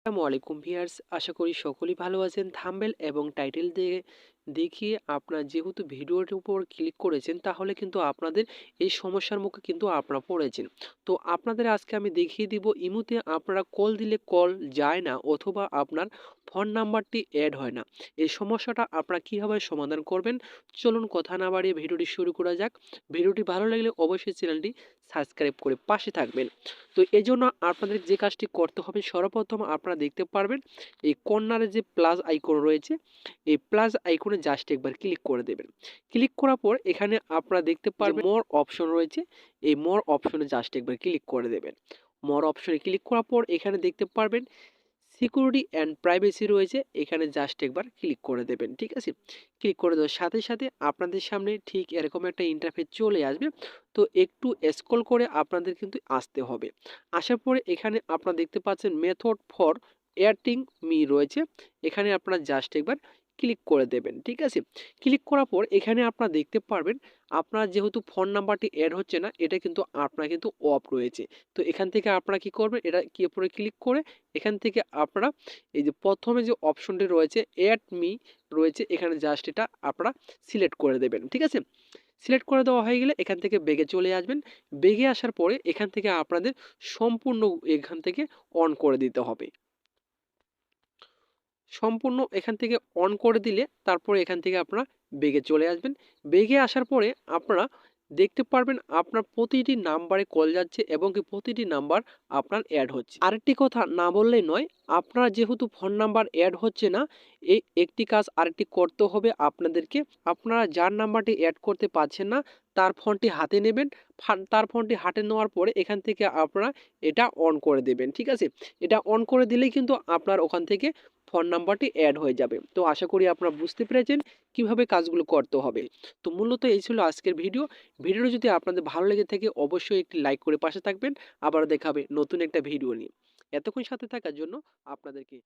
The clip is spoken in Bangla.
আসসালামু আলাইকুম ভিউয়ার্স আশা করি সকলেই ভালো আছেন। থাম্বেল এবং টাইটেল দিয়ে দেখিয়ে আপনার যেহেতু ভিডিওটির উপর ক্লিক করেছেন, তাহলে কিন্তু আপনাদের এই সমস্যার মুখে কিন্তু আপনারা পড়েছেন। তো আপনাদের আজকে আমি দেখিয়ে দিব, ইমুতে আপনারা কল দিলে কল যায় না অথবা আপনার ফোন নাম্বারটি অ্যাড হয় না। এই সমস্যাটা আপনারা কীভাবে সমাধান করবেন? চলুন কথা না বাড়িয়ে ভিডিওটি শুরু করা যাক। ভিডিওটি ভালো লাগলে অবশ্যই চ্যানেলটি সাবস্ক্রাইব করে পাশে থাকবেন। তো এই জন্য আপনাদের যে কাজটি করতে হবে, সর্বপ্রথম আপনারা দেখতে পারবেন, এই কর্নারে যে প্লাস আইকন রয়েছে, এই প্লাস আইকনে জাস্ট একবার ক্লিক করে দেবেন। ক্লিক করার পর এখানে আপনারা দেখতে পারবেন মোর অপশন রয়েছে এই মোর অপশনে জাস্ট একবার ক্লিক করে দেবেন। মোর অপশনে ক্লিক করার পর এখানে দেখতে পারবেন সিকিউরিটি অ্যান্ড প্রাইভেসি রয়েছে এখানে জাস্ট একবার ক্লিক করে দেবেন ঠিক আছে? ক্লিক করে দেওয়ার সাথে সাথে আপনাদের সামনে ঠিক এরকম একটা ইন্টারফেস চলে আসবে। তো একটু স্ক্রল করে আপনাদের কিন্তু আসতে হবে। আসার পরে এখানে আপনারা দেখতে পাচ্ছেন মেথড ফর এয়ারটিং মি রয়েছে। এখানে আপনারা জাস্ট একবার ক্লিক করে দেবেন, ঠিক আছে? ক্লিক করার পর এখানে আপনারা দেখতে পারবেন, আপনার যেহেতু ফোন নাম্বারটি অ্যাড হচ্ছে না, এটা কিন্তু আপনার কিন্তু অফ রয়েছে। তো এখান থেকে আপনারা কি করবেন, এটা কি উপরে ক্লিক করে এখান থেকে আপনারা এই যে প্রথমে যে অপশনটি রয়েছে অ্যাড মি রয়েছে, এখানে জাস্ট এটা আপনারা সিলেক্ট করে দেবেন, ঠিক আছে? সিলেক্ট করে দেওয়া হয়ে গেলে এখান থেকে বেগে চলে আসবেন। বেগে আসার পরে এখান থেকে আপনাদের সম্পূর্ণ এখান থেকে অন করে দিতে হবে। সম্পূর্ণ এখান থেকে অন করে দিলে তারপরে এখান থেকে আপনারা বেগে চলে আসবেন। বেগে আসার পরে আপনারা দেখতে পারবেন আপনার প্রতিটি নাম্বারে কল যাচ্ছে এবং কি প্রতিটি নাম্বার আপনার অ্যাড হচ্ছে। আরেকটি কথা না বললেই নয়, আপনার যেহেতু ফোন নাম্বার অ্যাড হচ্ছে না এই একটি কাজ আরেকটি করতে হবে আপনাদেরকে। আপনারা যার নাম্বারটি অ্যাড করতে পারছেন না, তার ফোনটি হাতে নেবেন তার ফোনটি হাতে নেওয়ার পরে এখান থেকে আপনারা এটা অন করে দেবেন, ঠিক আছে? এটা অন করে দিলেই কিন্তু আপনার ওখান থেকে ফোন নাম্বারটি অ্যাড হয়ে যাবে। তো আশা করি আপনারা বুঝতে পেরেছেন কীভাবে কাজগুলো করতে হবে। তো মূলত এই ছিল আজকের ভিডিও। ভিডিওটি যদি আপনাদের ভালো লেগে থাকে অবশ্যই একটি লাইক করে পাশে থাকবেন। আবার দেখাবে নতুন একটা ভিডিও নিয়ে। এতক্ষণ সাথে থাকার জন্য আপনাদেরকে